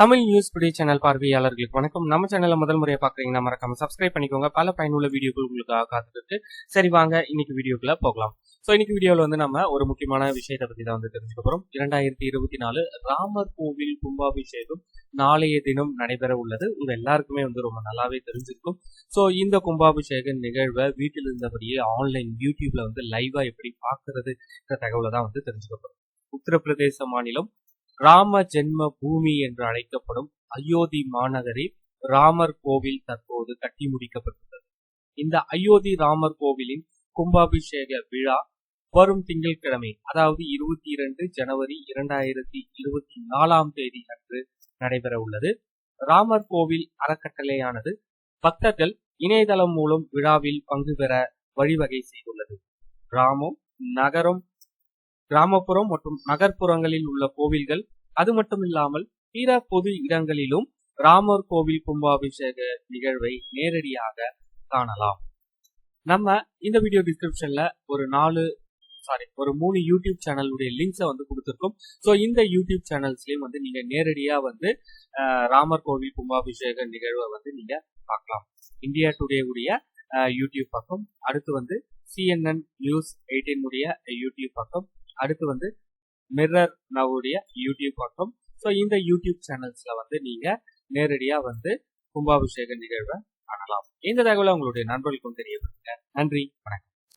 Tamil news today channel பார்வையாளர்களுக்கு வணக்கம். நம்ம சேனலை முதல் முறையை பார்க்குறீங்கன்னா மறக்காம சப்ஸ்கிரைப் பண்ணிக்கோங்க. பல பயனுள்ள வீடியோக்கள் உங்களுக்காக காத்துட்டு சரி வாங்க இன்னைக்கு வீடியோக்குள்ள போகலாம். ஸோ இன்னைக்கு வீடியோவில் வந்து நம்ம ஒரு முக்கியமான விஷயத்தை பற்றி தான் வந்து தெரிஞ்சுக்க போகிறோம் இரண்டாயிரத்தி இருபத்தி நாலு ராமர் கோவில் கும்பாபிஷேகம் நாளைய தினம் நடைபெற உள்ளது. உங்க எல்லாருக்குமே வந்து ரொம்ப நல்லாவே தெரிஞ்சிருக்கும். ஸோ இந்த கும்பாபிஷேக நிகழ்வை வீட்டில் இருந்தபடியே ஆன்லைன் யூடியூப்ல வந்து லைவா எப்படி பார்க்கறதுன்ற தகவலை தான் வந்து தெரிஞ்சுக்க போகிறோம் உத்தரப்பிரதேச மாநிலம் ராம ஜென்ம பூமி என்று அழைக்கப்படும் அயோத்தி மாநகரில் ராமர் கோவில் தற்போது கட்டி முடிக்கப்பட்டுள்ளது. இந்த அயோத்தி ராமர் கோவிலின் கும்பாபிஷேக விழா வரும் திங்கட்கிழமை அதாவது இருபத்தி இரண்டு ஜனவரி இரண்டாயிரத்தி இருபத்தி நாலாம் தேதி அன்று நடைபெற உள்ளது. ராமர் கோவில் அறக்கட்டளையானது பக்தர்கள் இணையதளம் மூலம் விழாவில் பங்கு பெற வழிவகை செய்துள்ளது. ராமம் நகரம் கிராமப்புறம் மற்றும் நகர்ப்புறங்களில் உள்ள கோவில்கள் அது மட்டும் இல்லாமல் பிற பொது இடங்களிலும் ராமர் கோவில் கும்பாபிஷேக நிகழ்வை நேரடியாக காணலாம். நம்ம இந்த வீடியோ டிஸ்கிரிப்ஷன்ல ஒரு நாலு சாரி ஒரு மூணு யூடியூப் சேனலுடைய லிங்க்ஸை வந்து கொடுத்துருக்கோம். ஸோ இந்த யூடியூப் சேனல்ஸ்லயும் வந்து நீங்க நேரடியா வந்து ராமர் கோவில் கும்பாபிஷேக நிகழ்வை வந்து நீங்க பார்க்கலாம். இந்தியா டுடே உடைய அஹ், யூடியூப் பக்கம் அடுத்து வந்து சிஎன்என் நியூஸ் எயிட்டீன் உடைய யூடியூப் பக்கம் அடுத்து வந்து மிரர் நவுடைய யூடியூப் பக்கம் ஸோ இந்த யூடியூப் சேனல்ஸ்ல வந்து நீங்க நேரடியா வந்து கும்பாபிஷேக நிகழ்வை காணலாம். இந்த தகவலை உங்களுடைய நண்பர்களுக்கும் தெரியப்படுத்துங்க நன்றி. வணக்கம்.